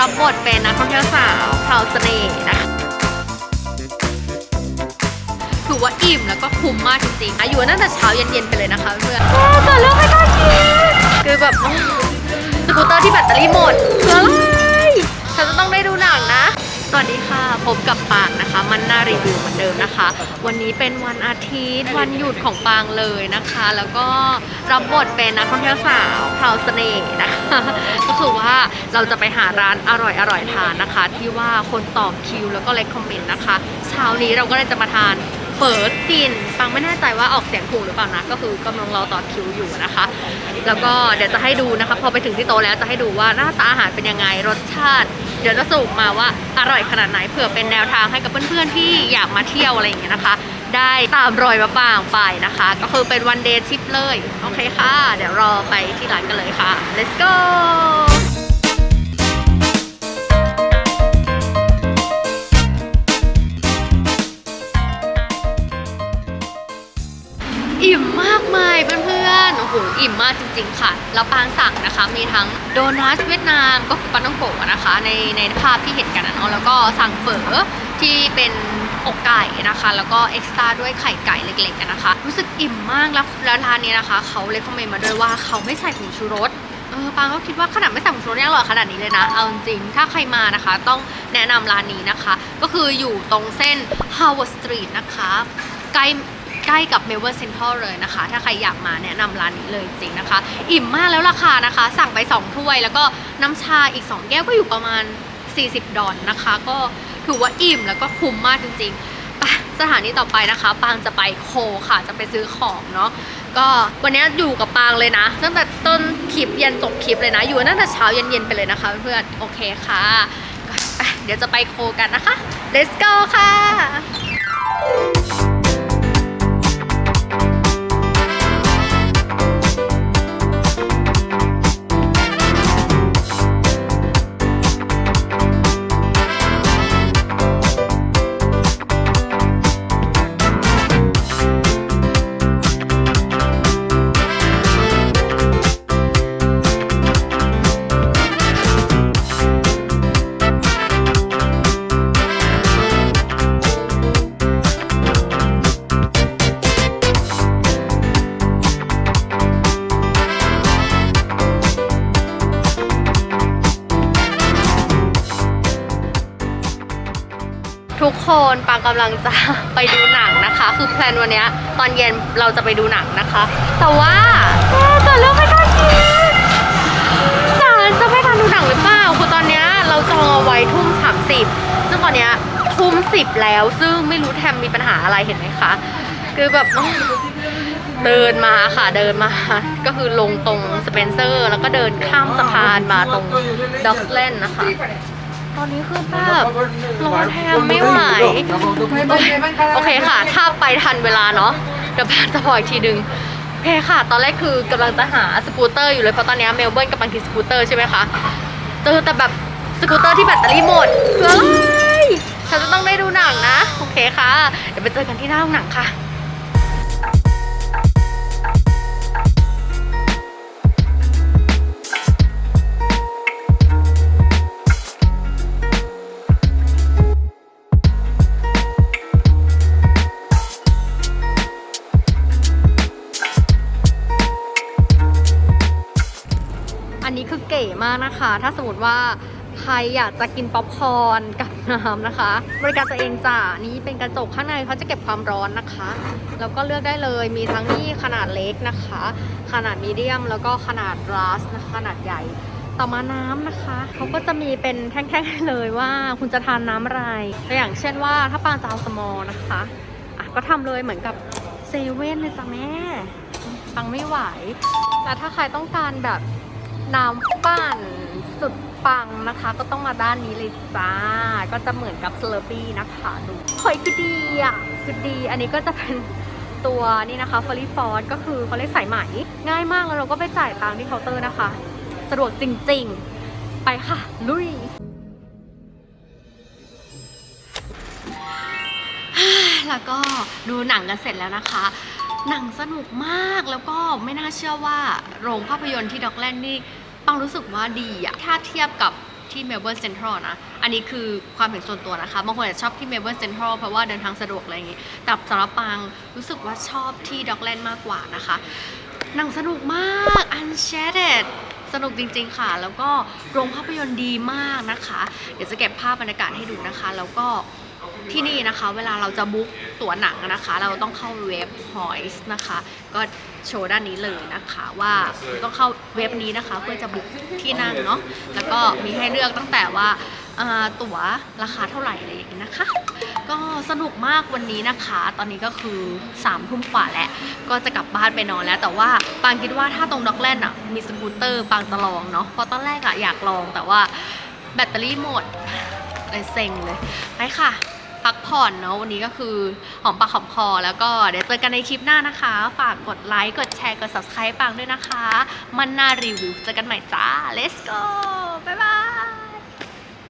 รับบทเป็นนักท่องเที่ยวสาวพราวเสน่ห์นะคะถือว่าอิ่มแล้วก็คุ้มมากจริงๆอายุตั้งแต่เช้าเย็นๆไปเลยนะคะเพื่อนแต่เรื่องไม่กล้าคิดคือแบบสกูตเตอร์ที่แบตเตอรี่หมดคืออะไรฉันจะต้องได้ดูหนังนะ สวัสดีค่ะ พบกับปาันน่ารีวิวเหมือนเดิมนะคะ วันนี้เป็นวันอาทิตย์วันหยุดของปางเลยนะคะ แล้วก็รับบทเป็นนักท่องเที่ยวสาวพราวเสน่ห์นะคะ ก็คือว่าเราจะไปหาร้านอร่อยอร่อยๆทานนะคะ ที่ว่าคนต่อคิวแล้วก็เล c คอมเมนต์นะคะเช้านี้เราก็เลยจะมาทานเฟิร์สจินปังไม่แน่ใจว่าออกเสียงถูกหรือเปล่านะ ก็คือกำลังรอต่อคิวอยู่นะคะ แล้วก็เดี๋ยวจะให้ดูนะคะ พอไปถึงที่โต๊ะแล้วจะให้ดูว่าหน้าตาอาหารเป็นยังไงรสชาติ เดี๋ยวจะสรุปมาว่าอร่อยขนาดไหนเผื่อเป็นแนวทางให้กับเพื่อนๆที่อยากมาเที่ยวอะไรอย่างเงี้ยนะคะ ได้ตามรอยมะปางไปนะคะ ก็คือเป็นวันเดย์ทริปเลย โอเคค่ะ เดี๋ยวรอไปที่ร้านกันเลยค่ะ let's go อิ่มมากมายเพื่อนๆ โอ้โห อิ่มมากจริง ๆ ค่ะ แล้วปางสั่งนะคะ มีทั้งโดนัทเวียดนามก็คือปาต้องโกะนะคะ ในในภาพที่เห็นกันนะเนาะแล้วก็สั่งเฝอที่เป็นอกไก่นะคะ แล้วก็เอ็กซ์ตร้าด้วยไข่ไก่เล็กๆกันนะคะ รู้สึกอิ่มมากแล้วแล้วร้านนี้นะคะ เขาเลยคอมเมนต์มาด้วยว่าเขาไม่ใส่ผงชูรสเออปางก็คิดว่าขนาดไม่ใส่ผงชูรสยังอร่อยขนาดนี้เลยนะ เอาจริงๆถ้าใครมานะคะ ต้องแนะนำร้านนี้นะคะ ก็คืออยู่ตรงเส้น Howard Street นะคะ ใกล้ ใกล้กับเมลเบิร์นเซ็นทรัลเลยนะคะ ถ้าใครอยากมาแนะนำร้านนี้เลยจริงนะคะ อิ่มมากแล้วราคานะคะ สั่งไป 2 ถ้วย แล้วก็น้ำชาอีก 2 แก้วก็อยู่ประมาณ 40 ดอลนะคะ ก็ถือว่าอิ่มแล้วก็คุ้มมากจริงๆไปสถานีต่อไปนะคะปางจะไปโคค่ะจะไปซื้อของเนาะก็วันนี้อยู่กับปางเลยนะ ตั้งแต่ต้นคลิปยันจบคลิปเลยนะ อยู่ตั้งแต่เช้าเย็นๆไปเลยนะคะเพื่อนๆโอเคค่ะ เดี๋ยวจะไปโคกันนะคะ let's go ค่ะ คนปางกำลังจะไปดูหนังนะคะ คือแพลนวันนี้ตอนเย็นเราจะไปดูหนังนะคะ แต่ว่าเอ๊ะแต่เรื่องไม่กล้าคิดจ๋าจะไม่ทันดูหนังหรือเปล่าคือตอนนี้เราจองเอาไว้ทุ่มสามสิบซึ่งตอนนี้ทุ่มสิบแล้ว ซึ่งไม่รู้แทมมีปัญหาอะไรเห็นไหมคะคือแบบเดินมาค่ะเดินมา ก็คือลงตรงสเปนเซอร์ แล้วก็เดินข้ามสะพานมาตรงด็อกเลนนะคะ ตอนนี้คือแบบรอแทมไม่ไหว โอเคค่ะ ถ้าไปทันเวลาเนาะเดี๋ยวแพนจะบอกอีกทีนึงโอเคค่ะ ตอนแรกคือกำลังจะหาสกูตเตอร์อยู่เลยเพราะตอนนี้เมลเบิร์นกำลังขี่สกูตเตอร์ใช่ไหมคะเจอแต่แบบสกูตเตอร์ที่แบตเตอรี่หมดเฮ้ยฉันจะต้องได้ดูหนังนะ โอเคค่ะ เดี๋ยวไปเจอกันที่หน้าโรงหนังค่ะ อันนี้คือเก๋มากนะคะ ถ้าสมมติว่าใครอยากจะกินป๊อปคอร์นกับน้ำนะคะ บริการตัวเองจ้ะนี่เป็นกระจกข้างในเขาจะเก็บความร้อนนะคะ แล้วก็เลือกได้เลยมีทั้งนี่ขนาดเล็กนะคะ ขนาดมีเดียมแล้วก็ขนาดราสนะคะขนาดใหญ่ต่อมาน้ำนะคะเขาก็จะมีเป็นแท่งๆให้เลยว่าคุณจะทานน้ำอะไรตัวอย่างเช่นว่าถ้าปางจะเอาสมอลนะคะอะก็ทำเลยเหมือนกับเซเว่นเลยจ้ะแม่ปังไม่ไหว แต่ถ้าใครต้องการแบบ น้ำปั่นสุดปังนะคะ ก็ต้องมาด้านนี้เลยจ้า ก็จะเหมือนกับสเลอร์ปี้นะคะดูเฮ้ยคือดีอะคือดี อันนี้ก็จะเป็นตัวนี่นะคะฟอรี่ฟอร์ดก็คือเขาเรียกสายไหม ง่ายมากแล้วเราก็ไปจ่ายตังค์ที่เคาน์เตอร์นะคะ สะดวกจริงๆ ไปค่ะ ลุยแล้วก็ดูหนังกันเสร็จแล้วนะคะ หนังสนุกมากแล้วก็ไม่น่าเชื่อว่าโรงภาพยนตร์ที่ด็อกแลนด์นี่ปังรู้สึกว่าดีอะถ้าเทียบกับที่เมลเบิร์นเซ็นทรัลนะ อันนี้คือความเห็นส่วนตัวนะคะ บางคนอาจจะชอบที่เมลเบิร์นเซ็นทรัลเพราะว่าเดินทางสะดวกอะไรอย่างงี้ แต่สำหรับปางรู้สึกว่าชอบที่ด็อกแลนด์มากกว่านะคะ หนังสนุกมาก Uncharted สนุกจริงๆค่ะ แล้วก็โรงภาพยนตร์ดีมากนะคะ เดี๋ยวจะเก็บภาพบรรยากาศให้ดูนะคะ แล้วก็ ที่นี่นะคะเวลาเราจะบุ๊กตั๋วหนังนะคะ เราต้องเข้าเว็บ Hoist นะคะ ก็โชว์ด้านนี้เลยนะคะว่าต้องเข้าเว็บนี้นะคะ เพื่อจะบุ๊กที่นั่งเนาะแล้วก็มีให้เลือกตั้งแต่ว่าอ่าตั๋วราคาเท่าไหร่อะไรอย่างนี้นะคะ ก็สนุกมากวันนี้นะคะ ตอนนี้ก็คือ3ามทุ่มกว่าแล้ว ก็จะกลับบ้านไปนอนแล้ว แต่ว่าปางคิดว่าถ้าตรงด็อกแลนด์อะมีสกูตเตอร์ปางจะลองเนาะเพราะตอนแรกอะอยากลองแต่ว่าแบตเตอรี่หมดเลยเซ็งเลยไปค่ะ พักผ่อนเนาะวันนี้ก็คือหอมปากหอมคอ แล้วก็เดี๋ยวเจอกันในคลิปหน้านะคะ ฝากกดไลค์กดแชร์กด subscribe ปังด้วยนะคะ มันน่ารีวิวเจอกันใหม่จ้า let's go